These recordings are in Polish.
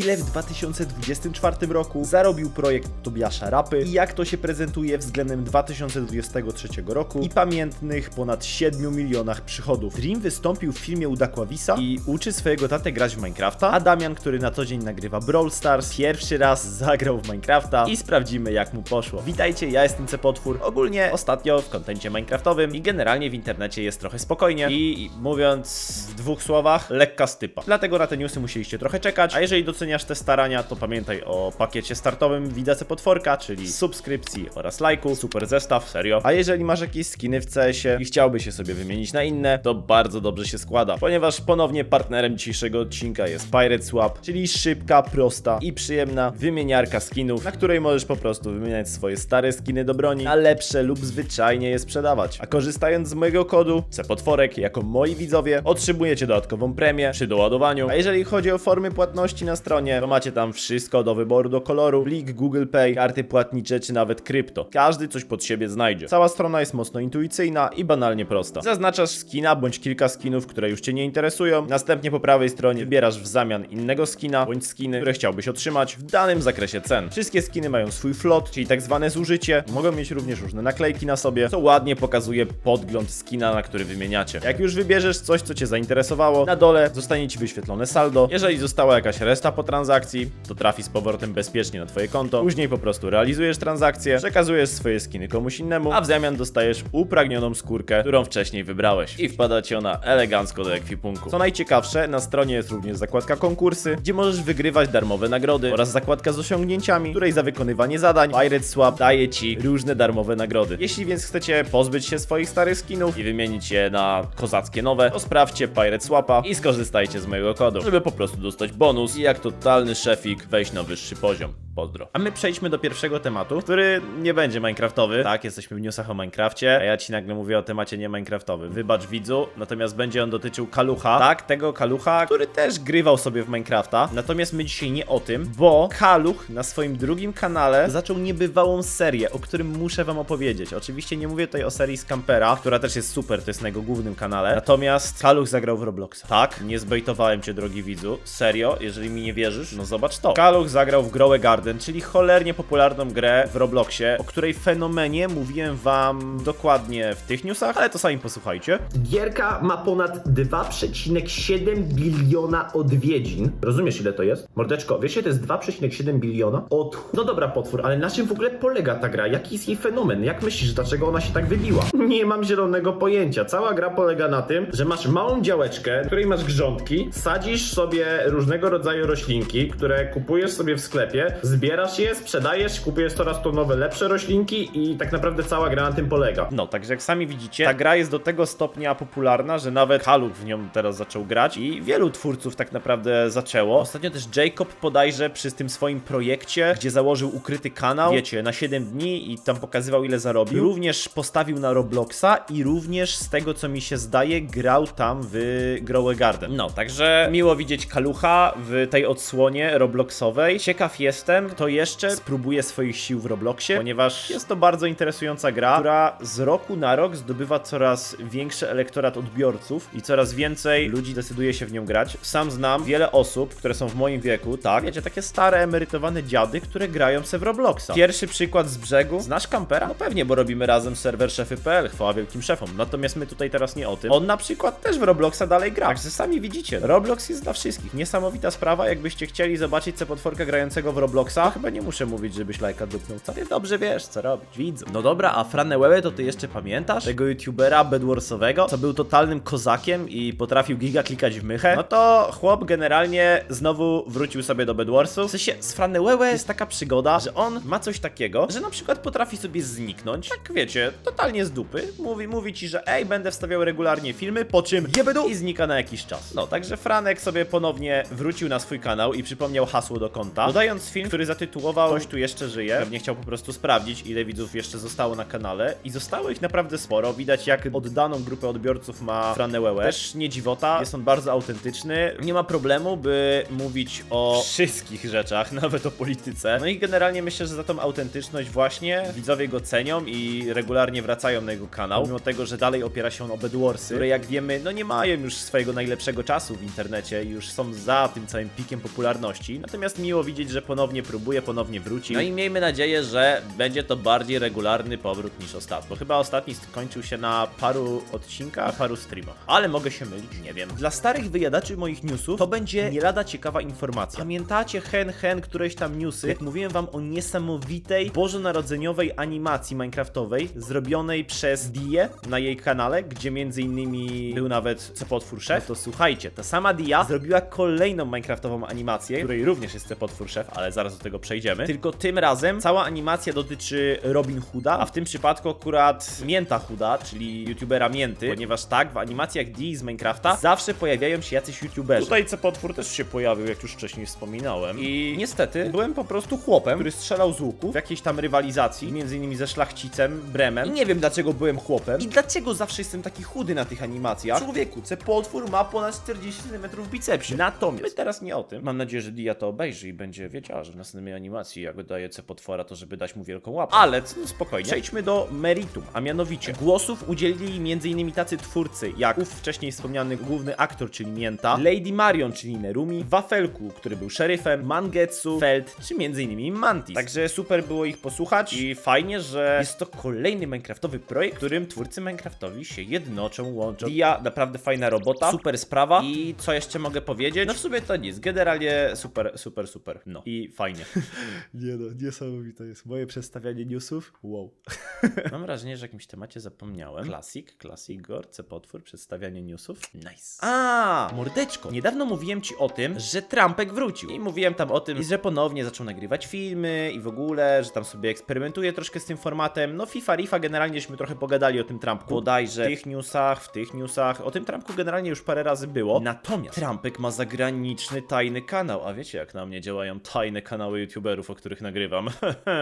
ile w 2024 roku zarobił projekt Tobiasza Rapy i jak to się prezentuje względem 2023 roku i pamiętnych ponad 7 milionach przychodów. Dream wystąpił w filmie u Dakwavisa i uczy swojego tatę grać w Minecrafta, a Damian, który na co dzień nagrywa Brawl Stars, pierwszy raz zagrał w Minecrafta i sprawdzimy jak mu poszło. Witajcie, ja jestem Cepotwór. Ogólnie ostatnio w kontencie Minecraftowym i generalnie w internecie jest trochę spokojnie i mówiąc w dwóch słowach, lekka stypa. Dlatego na te newsy musieliście trochę czekać, a jeżeli doceniasz te starania, to pamiętaj o pakiecie startowym Widza Cepotworka, czyli subskrypcji oraz lajku, super zestaw, serio. A jeżeli masz jakieś skiny w CS-ie i chciałbyś je sobie wymienić na inne, to bardzo dobrze się składa, ponieważ ponownie partnerem dzisiejszego odcinka jest Pirate Swap, czyli szybka, prosta i przyjemna wymieniarka skinów, na której możesz po prostu wymieniać swoje stare skiny do broni, a lepsze lub zwyczajnie je sprzedawać. A korzystając z mojego kodu CPotworek jako moi widzowie, otrzymujecie dodatkową premię przy doładowaniu. A jeżeli chodzi o formy płatności na stronie, to macie tam wszystko do wyboru do koloru, Blik, Google Pay, karty płatnicze czy nawet krypto. Każdy coś pod siebie znajdzie. Cała strona jest mocno intuicyjna i banalnie prosta. Zaznaczasz skina bądź kilka skinów, które już Cię nie interesują. Następnie po prawej stronie wybierasz w zamian innego skina bądź skiny, które chciałbyś otrzymać w danym zakresie cen. Wszystkie skiny mają swój flot, czyli tak zwane zużycie. Mogą mieć również różne naklejki na sobie, co ładnie pokazuje podgląd skina, na który wymieniacie. Jak już wybierzesz coś, co Cię zainteresowało, na dole zostanie Ci wyświetlone saldo. Jeżeli została jakaś resta po transakcji, to trafi z powrotem bezpiecznie na Twoje konto. Później po prostu realizujesz transakcję, przekazujesz swoje skiny komuś innemu, a w zamian dostajesz upragnioną skórkę, którą wcześniej wybrałeś. I wpada Ci ona elegancko do ekwipunku. Co najciekawsze, na stronie jest również zakładka konkursy, gdzie możesz wygrywać darmowe nagrody oraz zakładka z osiągnięciami, której za wykonywanie zadań Pirate Swap daje Ci różne darmowe nagrody. Jeśli więc chcecie pozbyć się swoich starych skinów i wymienić je na kozackie nowe, to sprawdźcie Pirate Swapa i skorzystajcie z mojego kodu, żeby po prostu dostać bonus i jak totalny szefik wejść na wyższy poziom. Pozdro. A my przejdźmy do pierwszego tematu, który nie będzie Minecraftowy. Tak, jesteśmy w newsach o Minecrafcie, a ja ci nagle mówię o temacie nie Minecraftowym. Wybacz widzu, natomiast będzie on dotyczył Kalucha. Tak, tego Kalucha, który też grywał sobie w Minecrafta. Natomiast my dzisiaj nie o tym, bo Kaluch na swoim drugim kanale zaczął niebywałą serię, o którym muszę wam opowiedzieć. Oczywiście nie mówię tutaj o serii Scampera, która też jest super, to jest na jego głównym kanale. Natomiast Kaluch zagrał w Robloxa. Tak, nie zbejtowałem cię, drogi widzu. Serio, jeżeli mi nie wierzysz, no zobacz to. Kaluch zagrał w Growe Garden, czyli cholernie popularną grę w Robloxie, o której fenomenie mówiłem wam dokładnie w tych newsach, ale to sami posłuchajcie. Gierka ma ponad 2,7 biliona odwiedzin. Rozumiesz ile to jest? Mordeczko, wiesz to jest 2,7 biliona? Od... No dobra, potwór, ale na czym w ogóle polega ta gra? Jaki jest jej fenomen? Jak myślisz, dlaczego ona się tak wybiła? Nie mam zielonego pojęcia. Cała gra polega na tym, że masz małą działeczkę, w której masz grządki, sadzisz sobie różnego rodzaju roślinki, które kupujesz sobie w sklepie, zbierasz je, sprzedajesz, kupujesz coraz to nowe, lepsze roślinki i tak naprawdę cała gra na tym polega. No, także jak sami widzicie, ta gra jest do tego stopnia popularna, że nawet Haluk w nią teraz zaczął grać i wielu twórców tak naprawdę zaczęło. Ostatnio też Jacob podajże przy tym swoim projekcie, gdzie założył ukryty kanał, wiecie, na 7 dni i tam pokazywał ile zarobił. Również postawił na Robloxa i również z tego co mi się zdaje, grał tam w Growe Garden. No, także miło widzieć Kalucha w tej odsłonie Robloxowej. Ciekaw jestem, kto jeszcze spróbuje swoich sił w Robloxie, ponieważ jest to bardzo interesująca gra, która z roku na rok zdobywa coraz większy elektorat odbiorców i coraz więcej ludzi decyduje się w nią grać. Sam znam wiele osób, które są w moim wieku, tak, wiecie, takie stare, emerytowane dziady, które grają se w Robloxa. Pierwszy przykład z brzegu. Znasz Kampera? No pewnie, bo robimy razem serwer szefy.pl, chwała wielkim szefom. Natomiast my tutaj teraz nie o tym. On na przykład też w Robloxa dalej gra. Także sami widzicie, Roblox jest dla wszystkich. Niesamowita sprawa, jakbyście chcieli zobaczyć potworka grającego w Robloxa, chyba nie muszę mówić, żebyś lajka dupnął. Co ty dobrze wiesz, co robić, widzę. No dobra, a Franełełę to ty jeszcze pamiętasz? Tego youtubera bedwarsowego, co był totalnym kozakiem i potrafił giga klikać w mychę? No to chłop generalnie znowu wrócił sobie do bedwarsu. W sensie z Franełełę jest taka przygoda, że on ma coś takiego, że na przykład potrafi sobie zniknąć, tak wiecie, totalnie z dupy. Mówi, mówi ci, że ej, będę wstawiał regularnie filmy, po czym jebedu i znika na jakiś czas. No, także Franek sobie ponownie wrócił na swój kanał i przypomniał hasło do konta, dodając film, który zatytułował Ktoś tu jeszcze żyje. Pewnie chciał po prostu sprawdzić, ile widzów jeszcze zostało na kanale i zostało ich naprawdę sporo. Widać, jak oddaną grupę odbiorców ma Franełełę. Też nie dziwota, jest on bardzo autentyczny. Nie ma problemu, by mówić o wszystkich rzeczach, nawet o polityce. No i generalnie myślę, że za tą autentyczność właśnie widzowie go cenią i regularnie wracają na jego tego kanału, mimo tego, że dalej opiera się on o Bedwarsy, które jak wiemy, no nie mają już swojego najlepszego czasu w internecie, już są za tym całym pikiem popularności, natomiast miło widzieć, że ponownie próbuje, ponownie wróci. No i miejmy nadzieję, że będzie to bardziej regularny powrót niż ostatni, bo chyba ostatni skończył się na paru odcinkach, paru streamach, ale mogę się mylić, nie wiem. Dla starych wyjadaczy moich newsów to będzie nie lada ciekawa informacja. Pamiętacie hen hen któreś tam newsy, jak mówiłem wam o niesamowitej bożonarodzeniowej animacji minecraftowej zrobionej przez Die na jej kanale, gdzie między innymi był nawet Cepotwór Szef, no to słuchajcie, ta sama Dia zrobiła kolejną minecraftową animację, której również jest Cepotwór Szef, ale zaraz do tego przejdziemy. Tylko tym razem cała animacja dotyczy Robin Hooda, a w tym przypadku akurat Mięta Hooda, czyli youtubera Mięty, ponieważ tak, w animacjach Dii z Minecrafta zawsze pojawiają się jacyś youtuberzy. Tutaj Cepotwór też się pojawił, jak już wcześniej wspominałem. I niestety byłem po prostu chłopem, który strzelał z łuku w jakiejś tam rywalizacji, między innymi ze szlachcicem Bremem. I nie wiem dlaczego byłem chłopem i dlaczego zawsze jestem taki chudy na tych animacjach. Człowieku, Cepotwór ma ponad 40 cm bicepsie. Natomiast my teraz nie o tym. Mam nadzieję, że Dia to obejrzy i będzie wiedziała, że w następnej animacji jak daje Cepotwora, to żeby dać mu wielką łapę. Ale no, spokojnie. Przejdźmy do meritum, a mianowicie głosów udzielili m.in. tacy twórcy jak ów wcześniej wspomniany główny aktor, czyli Mięta, Lady Marion, czyli Nerumi, Wafelku, który był szeryfem, Mangetsu, Feld, czy m.in. Mantis. Także super było ich posłuchać i fajnie, że jest to kolejny Minecraftowy projekt, w którym twórcy Minecraftowi się jednoczą, łączą. Dia, naprawdę fajna robota, super sprawa i co jeszcze mogę powiedzieć? No w sumie to nic, generalnie super, super, super. No i fajnie. Nie no, niesamowite jest. Moje przedstawianie newsów, wow. Mam wrażenie, że o jakimś temacie zapomniałem. Klasik, klasik, gorce, potwór, przedstawianie newsów. Nice. A, mordeczko. Niedawno mówiłem ci o tym, że Trumpek wrócił. I mówiłem tam o tym, że ponownie zaczął nagrywać filmy i w ogóle, że tam sobie eksperymentuje troszkę z tym formatem. No FIFA, Rifa, generalnieśmy trochę pogadali o tym Trumpku. Bodajże w tych newsach, w tych newsach. O tym Trumpku generalnie już parę razy było. Natomiast Trumpek ma zagraniczny, tajny kanał. A wiecie, jak na mnie działają tajne kanały youtuberów, o których nagrywam.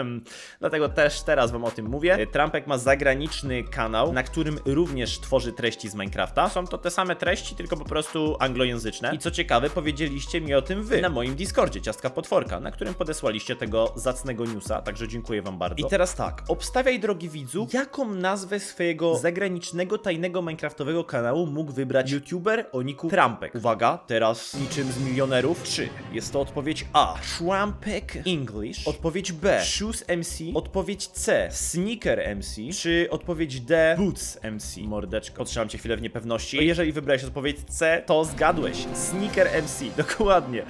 Dlatego też teraz wam o tym mówię. Trumpek ma zagraniczny kanał, na którym również tworzy treści z Minecrafta. Są to te same treści, tylko po prostu anglojęzyczne. I co ciekawe, powiedzieliście mi o tym wy na moim Discordzie, Ciastka Potworka, na którym podesłaliście tego zacnego newsa, także dziękuję wam bardzo. I teraz tak, obstawiaj drogi widzu, jaką nazwę swojego zagranicznego, tajnego Minecraftowego kanału mógł wybrać youtuber o niku Trumpek. Uwaga, teraz niczym z milionerów. Czy jest to odpowiedź A. Trumpek English. Odpowiedź B. Shoes MC. Odpowiedź C. Sneaker MC. Czy odpowiedź D. Boots MC. Mordeczko. Potrzymam cię chwilę w niepewności. Jeżeli wybrałeś odpowiedź C, to zgadłeś. Sneaker MC. Dokładnie.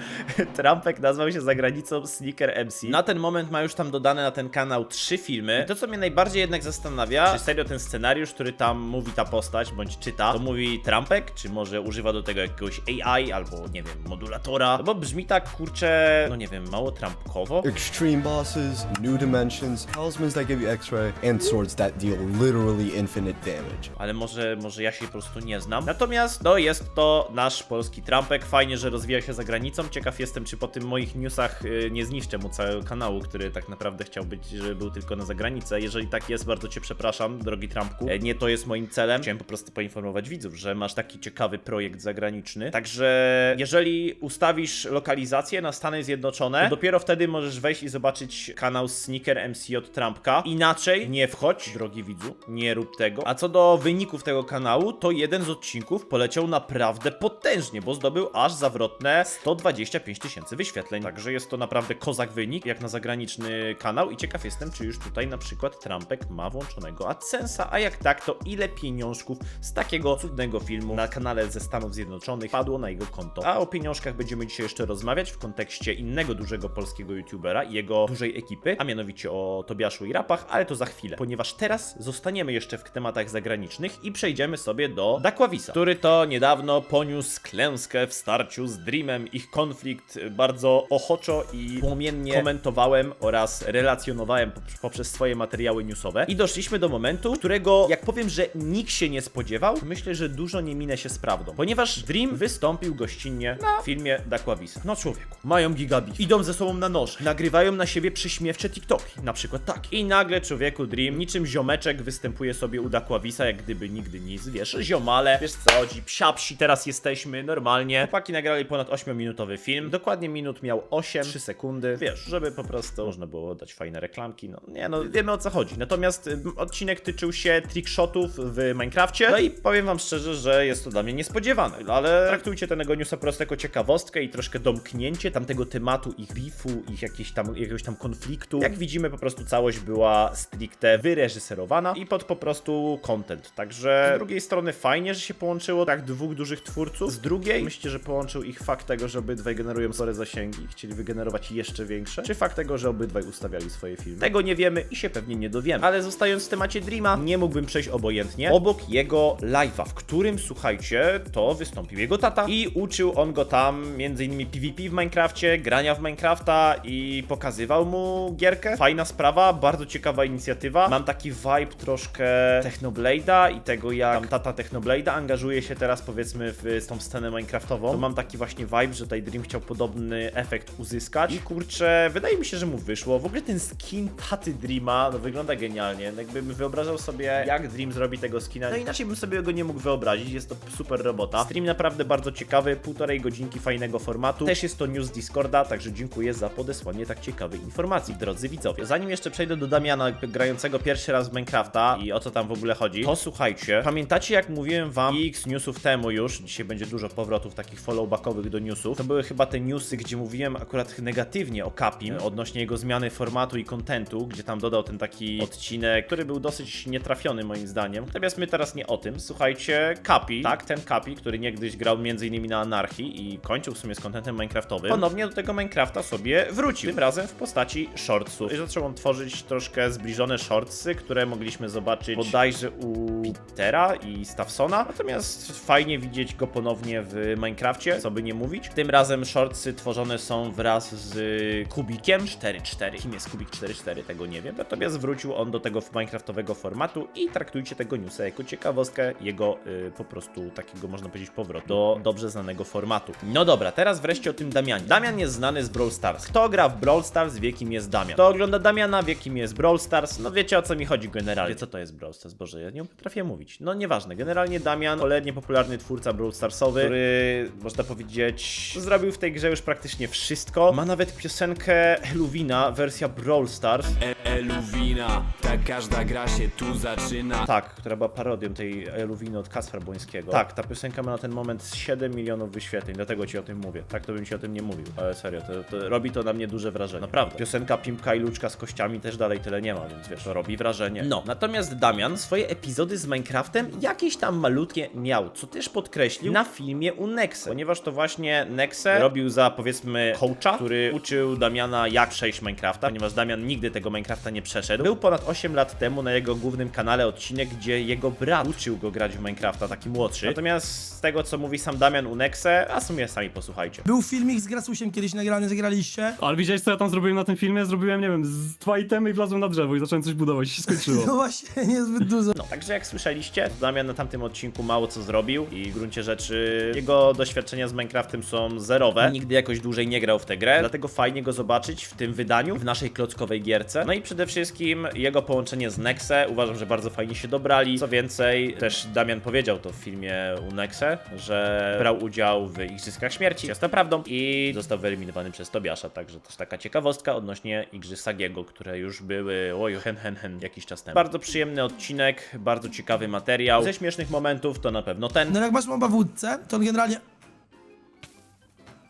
Trumpek nazwał się za granicą Sneaker MC. Na ten moment ma już tam dodane na ten kanał trzy filmy. I to, co mnie najbardziej jednak zastanawia, czy serio ten scenariusz, który tam mówi ta postać, bądź czyta, to mówi Trumpek, czy może używa do tego jakiegoś AI, albo nie wiem, modulatora. No bo brzmi tak, kurczę, no nie wiem, mało Trumpkowo. Extreme bosses, new dimensions, talismans that give you x-ray, and swords that deal literally infinite damage. ale może, może ja się po prostu nie znam. Natomiast, no, jest to nasz polski Trumpek. Fajnie, że rozwija się za granicą. Ciekaw jestem, czy po tym moich newsach y, nie zniszczę mu całego kanału, który tak naprawdę chciał być, żeby był tylko na zagranicę. Jeżeli tak jest, bardzo cię przepraszam, drogi Trumpku. E, Nie to jest moim celem. Chciałem po prostu poinformować widzów, że masz taki ciekawy projekt zagraniczny. Także, jeżeli ustawisz lokalizację na Stany Zjednoczone, to dopiero wtedy możesz wejść i zobaczyć kanał Sneaker MC od Trumpka. Inaczej nie wchodź, drogi widzu, nie rób tego. A co do wyników tego kanału, to jeden z odcinków poleciał naprawdę potężnie, bo zdobył aż zawrotne 125 tysięcy wyświetleń. Także jest to naprawdę kozak wynik, jak na zagraniczny kanał i ciekaw jestem, czy już tutaj na przykład Trumpek ma włączonego AdSense'a, a jak tak, to ile pieniążków z takiego cudnego filmu na kanale ze Stanów Zjednoczonych padło na jego konto. A o pieniążkach będziemy dzisiaj jeszcze rozmawiać w kontekście innego dużego polskiego youtubera i jego dużej ekipy, a mianowicie o Tobiaszu i rapach, ale to za chwilę, ponieważ teraz zostaniemy jeszcze w tematach zagranicznych i przejdziemy sobie do Dakwavisa, który to niedawno poniósł klęskę w starciu z Dreamem. Ich konflikt bardzo ochoczo i płomiennie komentowałem oraz relacjonowałem pop- poprzez swoje materiały newsowe. I doszliśmy do momentu, którego, jak powiem, że nikt się nie spodziewał, myślę, że dużo nie minę się z prawdą. Ponieważ Dream wystąpił gościnnie na filmie Dakwavisa. No człowieku, mają gigabit, idą ze sobą na noż, nagrywają na siebie przyśmiewcze TikToki, na przykład tak. I nagle człowieku Dream, niczym ziomeczek występuje sobie u Dakwavisa, jak gdyby nigdy nic, wiesz, ziomale, wiesz co chodzi, psiapsi, teraz jesteśmy, normalnie. Chłopaki nagrali ponad 8-minutowy film, dokładnie minut miał 8, 3 sekundy, wiesz, żeby po prostu można było dać fajne reklamki, no nie no, wiemy o co chodzi. Natomiast y, odcinek tytuł uczył się trickshotów w Minecrafcie. No i powiem wam szczerze, że jest to dla mnie niespodziewane, ale traktujcie tego newsa prosto jako ciekawostkę i troszkę domknięcie tamtego tematu, ich beefu, ich jakieś tam, jakiegoś tam konfliktu. Jak widzimy, po prostu całość była stricte wyreżyserowana i pod po prostu content. Także z drugiej strony fajnie, że się połączyło tak dwóch dużych twórców. Z drugiej myślicie, że połączył ich fakt tego, że obydwaj generują spore zasięgi i chcieli wygenerować jeszcze większe, czy fakt tego, że obydwaj ustawiali swoje filmy. Tego nie wiemy i się pewnie nie dowiemy. Ale zostając w temacie Dreama, nie mógłbym przejść obojętnie obok jego live'a, w którym, słuchajcie, to wystąpił jego tata i uczył on go tam m.in. PvP w Minecrafcie, grania w Minecrafta i pokazywał mu gierkę. Fajna sprawa, bardzo ciekawa inicjatywa. Mam taki vibe troszkę Technoblade'a i tego jak tam tata Technoblade'a angażuje się teraz powiedzmy w tą scenę Minecraftową. To mam taki właśnie vibe, że tutaj Dream chciał podobny efekt uzyskać i kurczę, wydaje mi się, że mu wyszło. W ogóle ten skin taty Dreama no, wygląda genialnie. Jakbym wyobrażał sobie jak Dream zrobi tego skina, no inaczej bym sobie go nie mógł wyobrazić. Jest to super robota. Stream naprawdę bardzo ciekawy, półtorej godzinki fajnego formatu. Też jest to news Discorda, także dziękuję za podesłanie tak ciekawej informacji, drodzy widzowie. Zanim jeszcze przejdę do Damiana, grającego pierwszy raz w Minecrafta i o co tam w ogóle chodzi, to słuchajcie, pamiętacie jak mówiłem wam x newsów temu już, dzisiaj będzie dużo powrotów takich followbackowych do newsów, to były chyba te newsy, gdzie mówiłem akurat negatywnie o Kapim, odnośnie jego zmiany formatu i kontentu, gdzie tam dodał ten taki odcinek, który był dosyć nietrafiony moim zdaniem. Natomiast my teraz nie o tym. Słuchajcie, Kapi, tak, ten Kapi, który niegdyś grał m.in. na Anarchii i kończył w sumie z kontentem Minecraftowym, ponownie do tego Minecrafta sobie wrócił. Tym razem w postaci shortsów. I zaczął on tworzyć troszkę zbliżone shortsy, które mogliśmy zobaczyć bodajże u Petera i Stawsona. Natomiast fajnie widzieć go ponownie w Minecrafcie, co by nie mówić. Tym razem shortsy tworzone są wraz z Kubikiem 4.4. Kim jest Kubik 4.4? Tego nie wiem. Natomiast wrócił on do tego Minecraftowego formatu i traktujcie tego newsa jako ciekawostkę jego y, po prostu takiego można powiedzieć powrotu do dobrze znanego formatu. No dobra, teraz wreszcie o tym Damianie. Damian jest znany z Brawl Stars. Kto gra w Brawl Stars wie kim jest Damian. Kto ogląda Damiana wie kim jest Brawl Stars. No wiecie o co mi chodzi generalnie. Co to jest Brawl Stars? Boże, ja nie potrafię mówić. No nieważne. Generalnie Damian, cholernie popularny twórca Brawl Starsowy, który można powiedzieć zrobił w tej grze już praktycznie wszystko. Ma nawet piosenkę Heluwina, wersja Brawl Stars. Eluwina, tak każda gra się tu zaczyna. Tak, która była parodią tej Eluwiny od Kaspra Błońskiego. Tak, ta piosenka ma na ten moment 7 milionów wyświetleń, dlatego ci o tym mówię. Tak to bym ci o tym nie mówił, ale serio, to, to robi to na mnie duże wrażenie. Naprawdę. Piosenka Pimpka i Luczka z kościami też dalej tyle nie ma, więc wiesz, to robi wrażenie. No, natomiast Damian swoje epizody z Minecraftem jakieś tam malutkie miał, co też podkreślił na filmie u Nexe, ponieważ to właśnie Nexe robił za powiedzmy coacha, który uczył Damiana jak przejść Minecrafta, ponieważ Damian nigdy tego Minecrafta nie przeszedł. Był ponad 8 lat temu na jego głównym kanale odcinek, gdzie jego brat uczył go grać w Minecrafta, taki młodszy. Natomiast z tego co mówi sam Damian u Nexe, a w sumie sami posłuchajcie. Był filmik z Gracusiem kiedyś nagrany, zagraliście. Ale widziałeś co ja tam zrobiłem na tym filmie? Zrobiłem, nie wiem, z dwa itemy i wlazłem na drzewo i zacząłem coś budować i się No skończyło. właśnie, niezbyt dużo. No, także jak słyszeliście, Damian na tamtym odcinku mało co zrobił i w gruncie rzeczy jego doświadczenia z Minecraftem są zerowe. Nigdy jakoś dłużej nie grał w tę grę, dlatego fajnie go zobaczyć w tym wydaniu, w naszej klockowej gierce. No i przede wszystkim jego połączenie z Nexe, uważam, że bardzo fajnie się dobrali. Co więcej, też Damian powiedział to w filmie u Nexe, że brał udział w Igrzyskach Śmierci, jest to prawdą, i został wyeliminowany przez Tobiasza, także też taka ciekawostka odnośnie Igrzysk Sagiego, które już były, oj, hen, hen, hen, jakiś czas temu. Bardzo przyjemny odcinek, bardzo ciekawy materiał. Ze śmiesznych momentów to na pewno ten. No jak masz moba w łódce, to on generalnie...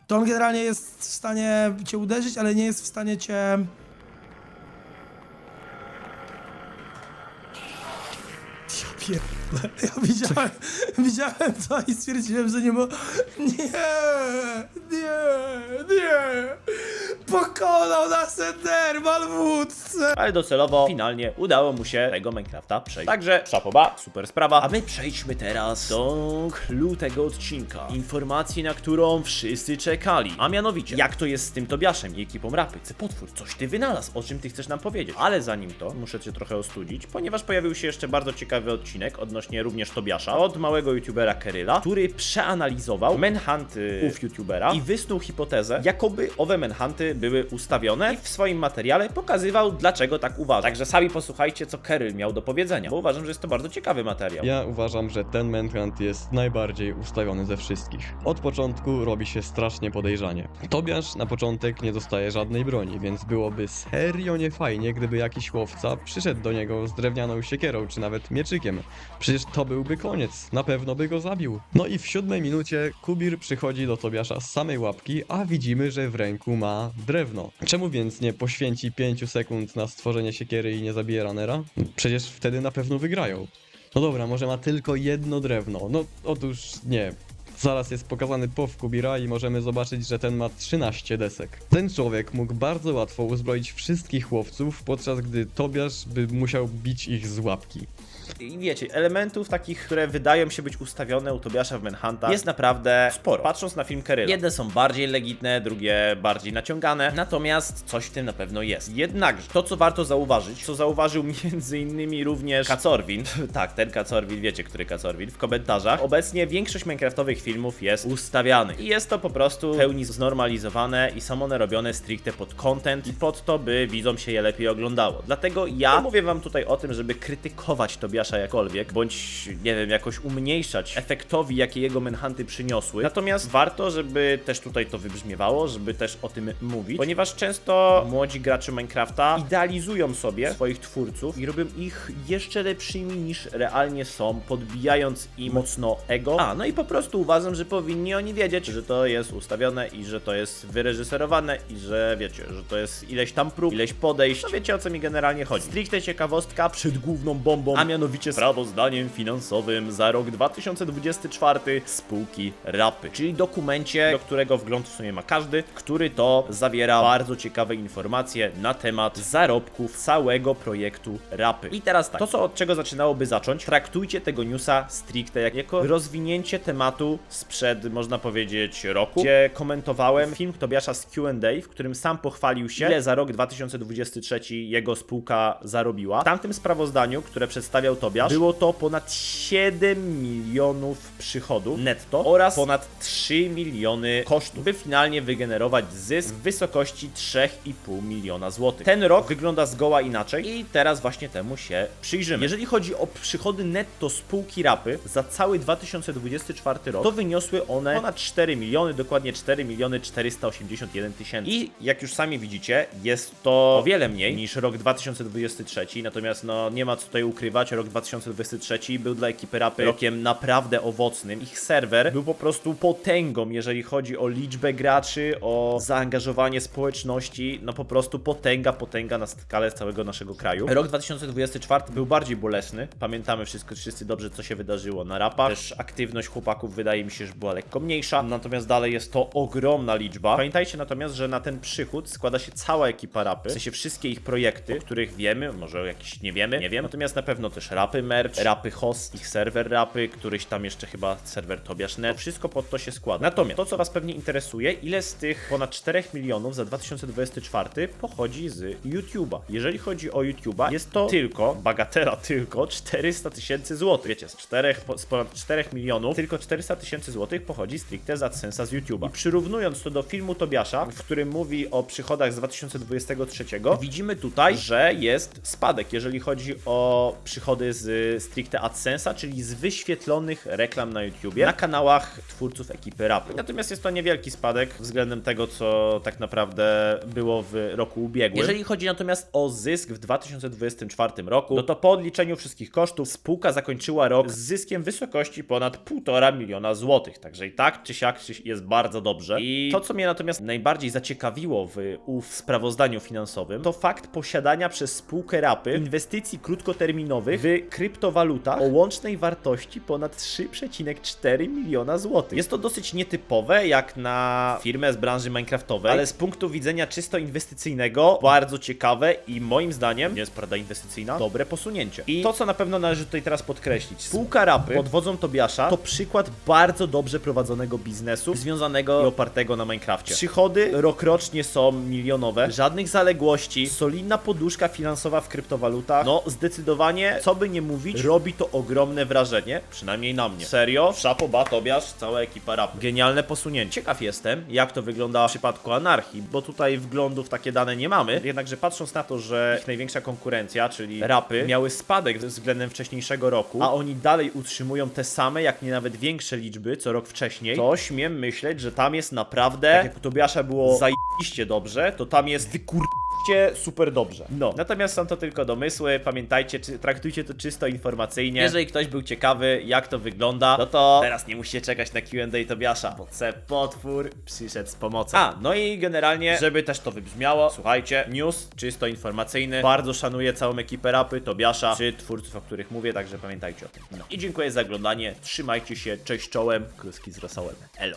To on generalnie jest w stanie cię uderzyć, ale nie jest w stanie cię... Ja pierdolę. Ja widziałem, widziałem to i stwierdziłem, że nie mo... Nie! Nie! Nie! Pokonał nas Enderman w łódce! Ale docelowo, finalnie udało mu się tego Minecrafta przejść. Także szapoba, super sprawa. A my przejdźmy teraz do clue tego odcinka. Informacji, na którą wszyscy czekali. A mianowicie, jak to jest z tym Tobiaszem i ekipą rapy? Chcę potwór, coś ty wynalazł, o czym ty chcesz nam powiedzieć. Ale zanim to, muszę cię trochę ostudzić, ponieważ pojawił się jeszcze bardzo ciekawy odcinek odnośnie odnośnie również Tobiasza od małego youtubera Keryla, który przeanalizował manhunty ów youtubera i wysnuł hipotezę, jakoby owe manhunty były ustawione i w swoim materiale pokazywał, dlaczego tak uważa. Także sami posłuchajcie, co Keryl miał do powiedzenia, bo uważam, że jest to bardzo ciekawy materiał. Ja uważam, że ten Manhunt jest najbardziej ustawiony ze wszystkich. Od początku robi się strasznie podejrzanie. Tobiasz na początek nie dostaje żadnej broni, więc byłoby serio niefajnie, gdyby jakiś łowca przyszedł do niego z drewnianą siekierą, czy nawet mieczykiem. Przecież to byłby koniec, na pewno by go zabił. No i w siódmej minucie Kubir przychodzi do Tobiasza z samej łapki, a widzimy, że w ręku ma drewno. Czemu więc nie poświęci 5 sekund na stworzenie siekiery i nie zabije runnera? Przecież wtedy na pewno wygrają. No dobra, może ma tylko jedno drewno. No otóż nie. Zaraz jest pokazany pow Kubira i możemy zobaczyć, że ten ma 13 desek. Ten człowiek mógł bardzo łatwo uzbroić wszystkich łowców, podczas gdy Tobiasz by musiał bić ich z łapki. Wiecie, elementów takich, które wydają się być ustawione u Tobiasza w Manhunta jest naprawdę sporo. Patrząc na film Keryla. Jedne są bardziej legitne, drugie bardziej naciągane, natomiast coś w tym na pewno jest. Jednakże, to co warto zauważyć, co zauważył między innymi również Kacorwin, tak, ten Kacorwin, wiecie, który Kacorwin, w komentarzach, obecnie większość Minecraftowych filmów jest ustawianych. I jest to po prostu w pełni znormalizowane i są one robione stricte pod content i pod to, by widzom się je lepiej oglądało. Dlatego ja mówię wam tutaj o tym, żeby krytykować Tobiasza jakkolwiek, bądź, nie wiem, jakoś umniejszać efektowi, jakie jego manhunty przyniosły. Natomiast warto, żeby też tutaj to wybrzmiewało, żeby też o tym mówić, ponieważ często młodzi gracze Minecrafta idealizują sobie swoich twórców i robią ich jeszcze lepszymi niż realnie są, podbijając im mocno ego. A, no i po prostu uważam, że powinni oni wiedzieć, że to jest ustawione i że to jest wyreżyserowane i że wiecie, że to jest ileś tam prób, ileś podejść. No wiecie o co mi generalnie chodzi. Stricte ciekawostka przed główną bombą, a mianowicie sprawozdaniem finansowym za rok 2024 spółki Rapy, czyli dokumencie, do którego wgląd w sumie ma każdy, który to zawiera bardzo ciekawe informacje na temat zarobków całego projektu Rapy. I teraz tak, to co od czego zaczynałoby zacząć, traktujcie tego newsa stricte jak, jako rozwinięcie tematu sprzed, można powiedzieć, roku, gdzie komentowałem film Tobiasza z Q&A, w którym sam pochwalił się, ile za rok 2023 jego spółka zarobiła. W tamtym sprawozdaniu, które przedstawiał Tobiasz, było to ponad 7 milionów przychodów netto oraz ponad 3 miliony kosztów, by finalnie wygenerować zysk w wysokości 3,5 miliona złotych. Ten rok wygląda zgoła inaczej i teraz właśnie temu się przyjrzymy. Jeżeli chodzi o przychody netto spółki Rapy za cały 2024 rok, to wyniosły one ponad 4 miliony, dokładnie 4 miliony 481 tysięcy. I jak już sami widzicie, jest to o wiele mniej niż rok 2023, natomiast no nie ma co tutaj ukrywać, rok 2023 był dla ekipy Rapy rokiem naprawdę owocnym. Ich serwer był po prostu potęgą, jeżeli chodzi o liczbę graczy, o zaangażowanie społeczności, no po prostu potęga, potęga na skalę całego naszego kraju. Rok 2024 był bardziej bolesny. Pamiętamy wszystko, wszyscy dobrze, co się wydarzyło na rapach. Też aktywność chłopaków wydaje mi się, że była lekko mniejsza, natomiast dalej jest to ogromna liczba. Pamiętajcie natomiast, że na ten przychód składa się cała ekipa rapy, w sensie wszystkie ich projekty, o których wiemy, może o jakichś nie wiemy, nie wiem. Natomiast na pewno też rapy merch, rapy host, ich serwer rapy, któryś tam jeszcze chyba serwer Tobiasz.net. Wszystko pod to się składa. Natomiast to, co Was pewnie interesuje, ile z tych ponad 4 milionów za 2024 pochodzi z YouTube'a. Jeżeli chodzi o YouTube'a, jest to tylko, bagatela tylko, 400 tysięcy złotych. Wiecie, z, 4, z ponad 4 milionów, tylko 400 tysięcy złotych pochodzi stricte z AdSense'a z YouTube'a. I przyrównując to do filmu Tobiasza, w którym mówi o przychodach z 2023, widzimy tutaj, że jest spadek, jeżeli chodzi o przychody z stricte AdSense'a, czyli z wyświetlonych reklam na YouTubie, na kanałach twórców ekipy Rapy. Natomiast jest to niewielki spadek względem tego, co tak naprawdę było w roku ubiegłym. Jeżeli chodzi natomiast o zysk w 2024 roku, no to po odliczeniu wszystkich kosztów spółka zakończyła rok z zyskiem wysokości ponad 1,5 miliona złotych. Także i tak czy siak jest bardzo dobrze. I to, co mnie natomiast najbardziej zaciekawiło w sprawozdaniu finansowym, to fakt posiadania przez spółkę Rapy inwestycji krótkoterminowych w kryptowaluta o łącznej wartości ponad 3,4 miliona złotych. Jest to dosyć nietypowe jak na firmę z branży Minecraftowej, ale z punktu widzenia czysto inwestycyjnego bardzo ciekawe i moim zdaniem, nie jest prawda inwestycyjna, dobre posunięcie. I to, co na pewno należy tutaj teraz podkreślić, spółka Rapy pod wodzą Tobiasza to przykład bardzo dobrze prowadzonego biznesu związanego i opartego na Minecrafcie. Przychody rokrocznie są milionowe, żadnych zaległości, solidna poduszka finansowa w kryptowalutach, no zdecydowanie co by nie mówić, robi to ogromne wrażenie, przynajmniej na mnie. Serio? Szapoba, Tobiasz, cała ekipa rap. Genialne posunięcie. Ciekaw jestem, jak to wygląda w przypadku Anarchii, bo tutaj wglądów takie dane nie mamy. Jednakże patrząc na to, że ich największa konkurencja, czyli rapy, miały spadek względem wcześniejszego roku, a oni dalej utrzymują te same, jak nie nawet większe liczby, co rok wcześniej, to śmiem myśleć, że tam jest naprawdę, tak jak u Tobiasza było zajebiście dobrze, to tam jest wykur super dobrze. No, natomiast są to tylko domysły. Pamiętajcie, czy, traktujcie to czysto informacyjnie. Jeżeli ktoś był ciekawy, jak to wygląda, no to teraz nie musicie czekać na QA Tobiasza, bo C potwór przyszedł z pomocą. A, no i generalnie, żeby też to wybrzmiało, słuchajcie, news czysto informacyjny. Bardzo szanuję całą ekipę rapy, Tobiasza, czy twórców, o których mówię, także pamiętajcie o tym. No i dziękuję za oglądanie. Trzymajcie się, cześć czołem, kluski z rosołem. Elo.